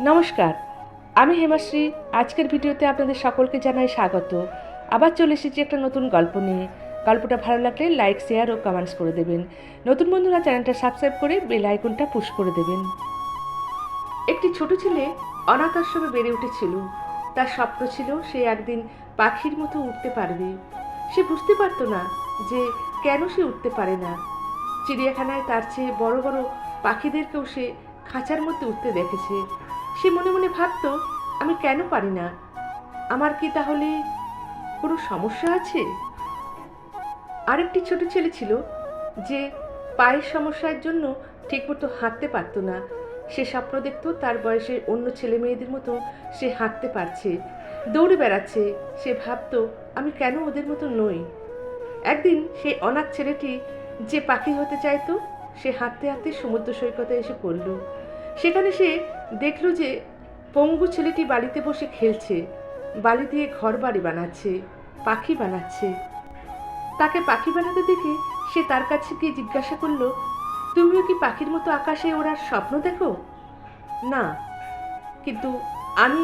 নমস্কার। আমি হেমাশ্রী। আজকের ভিডিওতে আপনাদের সকলকে জানাই স্বাগত। আবার চলে এসেছি একটা নতুন গল্প নিয়ে। গল্পটা ভালো লাগলে লাইক, শেয়ার ও কমেন্টস করে দেবেন। নতুন বন্ধুরা চ্যানেলটা সাবস্ক্রাইব করে বেল আইকনটা পুশ করে দেবেন। একটি ছোট ছেলে অনাথ আশ্রমে বেড়ে উঠেছিল। তার স্বপ্ন ছিল সে একদিন পাখির মতো উঠতে পারবে। সে বুঝতে পারতো না যে কেন সে উঠতে পারে না। চিড়িয়াখানায় তার চেয়ে বড় বড় পাখিদেরকেও সে খাঁচার মধ্যে উঠতে দেখেছে। সে মনে মনে ভাবতো, আমি কেন পারি না? আমার কি তাহলে কোনো সমস্যা আছে? আরেকটি ছোট ছেলে ছিল যে পায়ের সমস্যার জন্য ঠিকমতো হাঁটতে পারতো না। সে স্বপ্ন দেখতো তার বয়সের অন্য ছেলে মেয়েদের মতো সে হাঁটতে পারছে। দৌড়ে বেড়াচ্ছে। সে ভাবতো, আমি কেন ওদের মতো নই? একদিন সেই অনাথ ছেলেটি যে পাখি হতে চাইতো, সে হাঁটতে হাঁটতে সমুদ্র সৈকতে এসে পড়ল। সেখানে সে দেখল যে পঙ্গু ছেলেটি বাড়িতে বসে খেলছে, বালি দিয়ে ঘর বাড়ি বানাচ্ছে, পাখি বানাচ্ছে। তাকে পাখি বানাতে দেখে সে তার কাছে গিয়ে জিজ্ঞাসা করল, তুমিও কি পাখির মতো আকাশে ওড়ার স্বপ্ন দেখো? না, কিন্তু আমি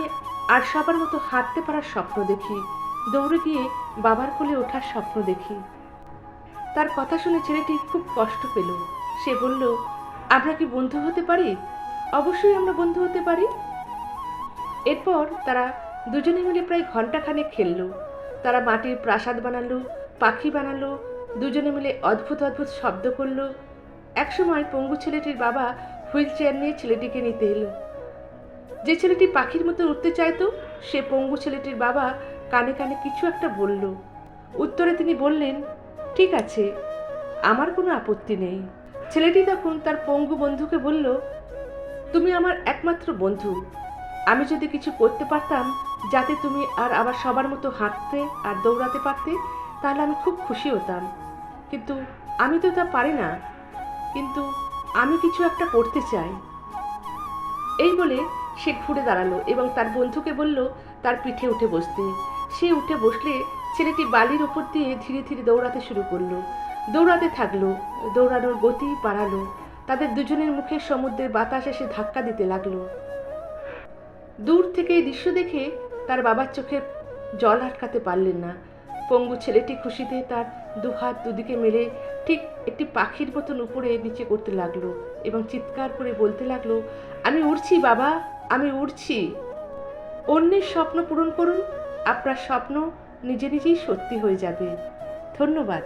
আর সবার মতো হাঁটতে পারার স্বপ্ন দেখি, দৌড়ে গিয়ে বাবার কোলে ওঠার স্বপ্ন দেখি। তার কথা শুনে ছেলেটি খুব কষ্ট পেল। সে বলল, আমরা কি বন্ধু হতে পারি? অবশ্যই আমরা বন্ধু হতে পারি। এরপর তারা দুজনে মিলে প্রায় ঘন্টাখানেক খেললো। তারা মাটির প্রাসাদ বানালো, পাখি বানালো, দুজনে মিলে অদ্ভুত অদ্ভুত শব্দ করল। একসময় পঙ্গু ছেলেটির বাবা হুইল চেয়ার নিয়ে ছেলেটিকে নিতে এলো। যে ছেলেটি পাখির মতো উঠতে চাইতো, সে পঙ্গু ছেলেটির বাবা কানে কানে কিছু একটা বলল। উত্তরে তিনি বললেন, ঠিক আছে, আমার কোনো আপত্তি নেই। ছেলেটি তখন তার পঙ্গু বন্ধুকে বলল তুমি আমার একমাত্র বন্ধু। আমি যদি কিছু করতে পারতাম, যাতে তুমি আর আবার সবার মতো হাঁটতে আর দৌড়াতে পারতে, তাহলে আমি খুব খুশি হতাম। কিন্তু আমি তো তা পারি না। কিন্তু আমি কিছু একটা করতে চাই। এই বলে সে ঘুরে দাঁড়াল এবং তার বন্ধুকে বলল, তার পিঠে উঠে বসতে। সে উঠে বসলে ছেলেটি বালির ওপর দিয়ে ধীরে ধীরে দৌড়াতে শুরু করল। দৌড়াতে থাকল, দৌড়ানোর গতি বাড়ালো। তাদের দুজনের মুখে সমুদ্রের বাতাস এসে ধাক্কা দিতে লাগল। দূর থেকে এই দৃশ্য দেখে তার বাবার চোখে জল আটকাতে পারলেন না। পঙ্গু ছেলেটি খুশিতে তার দুহাত দুদিকে মেলে ঠিক একটি পাখির মতন উপরে নিচে করতে লাগল এবং চিৎকার করে বলতে লাগল, আমি উড়ছি বাবা, আমি উড়ছি। অন্যের স্বপ্ন পূরণ করুন, আপনার স্বপ্ন নিজে নিজেই সত্যি হয়ে যাবে। ধন্যবাদ।